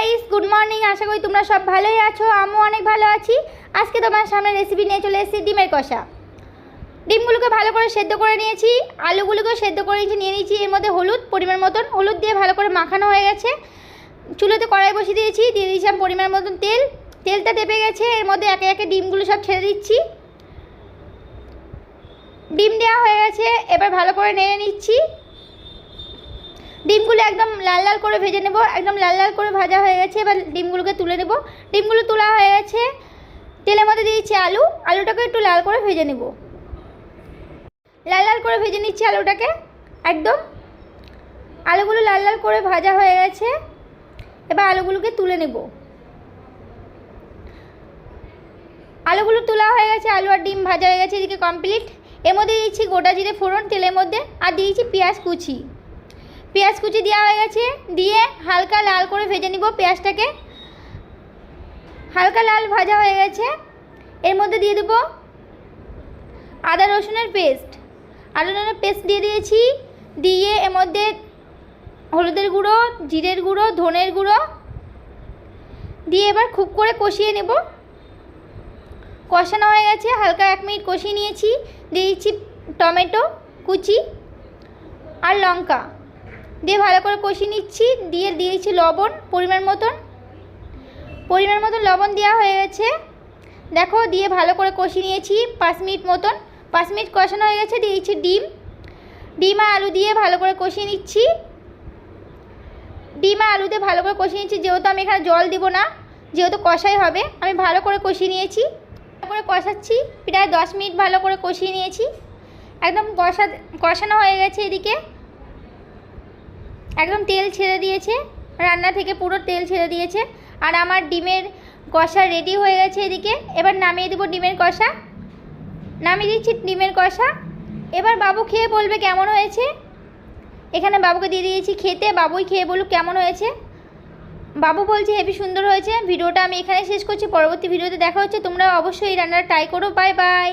Guys good morning আশা করি তোমরা সব ভালোই আছো, আমিও অনেক ভালো আছি। আজকে তোমার সামনে রেসিপি নিয়ে চলে এসেছি, ডিমের কষা। ডিমগুলোকে ভালো করে সেদ্ধ করে নিয়েছি, আলুগুলোকেও সেদ্ধ করে নিয়েছি, নিয়ে নিয়েছি, এর মধ্যে হলুদ, পরিমাণ মতন, হলুদ দিয়ে ভালো করে মাখানো হয়ে গেছে। চুলোতে কড়াই বসিয়ে দিয়েছি, দিয়ে দিয়েছিলাম পরিমাণ মতন তেল। তেলটা টেপে গেছে, এর মধ্যে একে একে ডিমগুলো সব ছেড়ে দিচ্ছি। ডিম দেওয়া হয়ে গেছে, এবার ভালো করে নেড়ে নিচ্ছি। ডিমগুলো একদম লাল লাল করে ভেজে নেব, একদম লাল লাল করে ভাজা হয়ে গেছে, এবার ডিমগুলোকে তুলে নেব। ডিমগুলো তোলা হয়ে গেছে, তেলের মধ্যে দিয়েছি আলু, আলুটাকে একটু লাল করে ভেজে নেব। লাল লাল করে ভেজে নিচ্ছি আলুটাকে, একদম। আলুগুলো লাল লাল করে ভাজা হয়ে গেছে, এবার আলুগুলোকে তুলে নেব। আলুগুলো তোলা হয়ে গেছে, আলু আর ডিম ভাজা হয়ে গেছে, এদিকে কমপ্লিট এর মধ্যে দিয়েছি গোটা জিরে ফোড়ন তেলের মধ্যে, আর দিয়েছি পেঁয়াজ কুচি। পেঁয়াজ কুচি দেওয়া হয়ে গেছে, দিয়ে হালকা লাল করে ভেজে নিব পেঁয়াজটাকে। হালকা লাল ভাজা হয়ে গেছে। এর মধ্যে দিয়ে দেবো আদা রসুনের পেস্ট। আদা রসুনের পেস্ট দিয়ে দিয়েছি। দিয়ে এর মধ্যে হলুদের গুঁড়ো, জিরের গুঁড়ো, ধনের গুঁড়ো। দিয়ে এবার খুব করে কষিয়ে নেব। কষানো হয়ে গেছে, হালকা এক মিনিট কষিয়ে নিয়েছি। দিয়েছি টমেটো, কুচি আর লঙ্কা। দিয়ে ভালো করে কষিয়ে নিচ্ছি, দিয়ে দিয়েছি লবণ, পরিমাণ মতন। পরিমাণ মতন লবণ দেওয়া হয়ে গেছে। দেখো, দিয়ে ভালো করে কষিয়ে নিয়েছি পাঁচ মিনিট মতন। পাঁচ মিনিট কষানো হয়ে গেছে, দিয়েছি ডিম। ডিম আর আলু দিয়ে ভালো করে কষিয়ে নিচ্ছি। ডিম আর আলুতে ভালো করে কষিয়ে নিচ্ছি, যেহেতু আমি এখানে জল দিব না, যেহেতু কষাই হবে, আমি ভালো করে কষিয়ে নিয়েছি। করে কষাচ্ছি, প্রায় দশ মিনিট ভালো করে কষিয়ে নিয়েছি। একদম কষা, কষানো হয়ে গেছে এদিকে। একদম তেল ছেড়ে দিয়েছে, রান্না থেকে পুরো তেল ছেড়ে দিয়েছে, আর আমার ডিমের কষা রেডি হয়ে গেছে এদিকে। এবার নামিয়ে দেবো ডিমের কষা। নামিয়ে দিচ্ছি ডিমের কষা। এবার বাবু খেয়ে বলবে কেমন হয়েছে। এখানে বাবুকে দিয়ে দিয়েছি খেতে, বাবুই খেয়ে বলুক কেমন হয়েছে। বাবু বলছে হেভি সুন্দর হয়েছে। ভিডিওটা আমি এখানে শেষ করছি, পরবর্তী ভিডিওতে দেখা হচ্ছে। তোমরা অবশ্যই এই রান্নাটা ট্রাই করো। Bye bye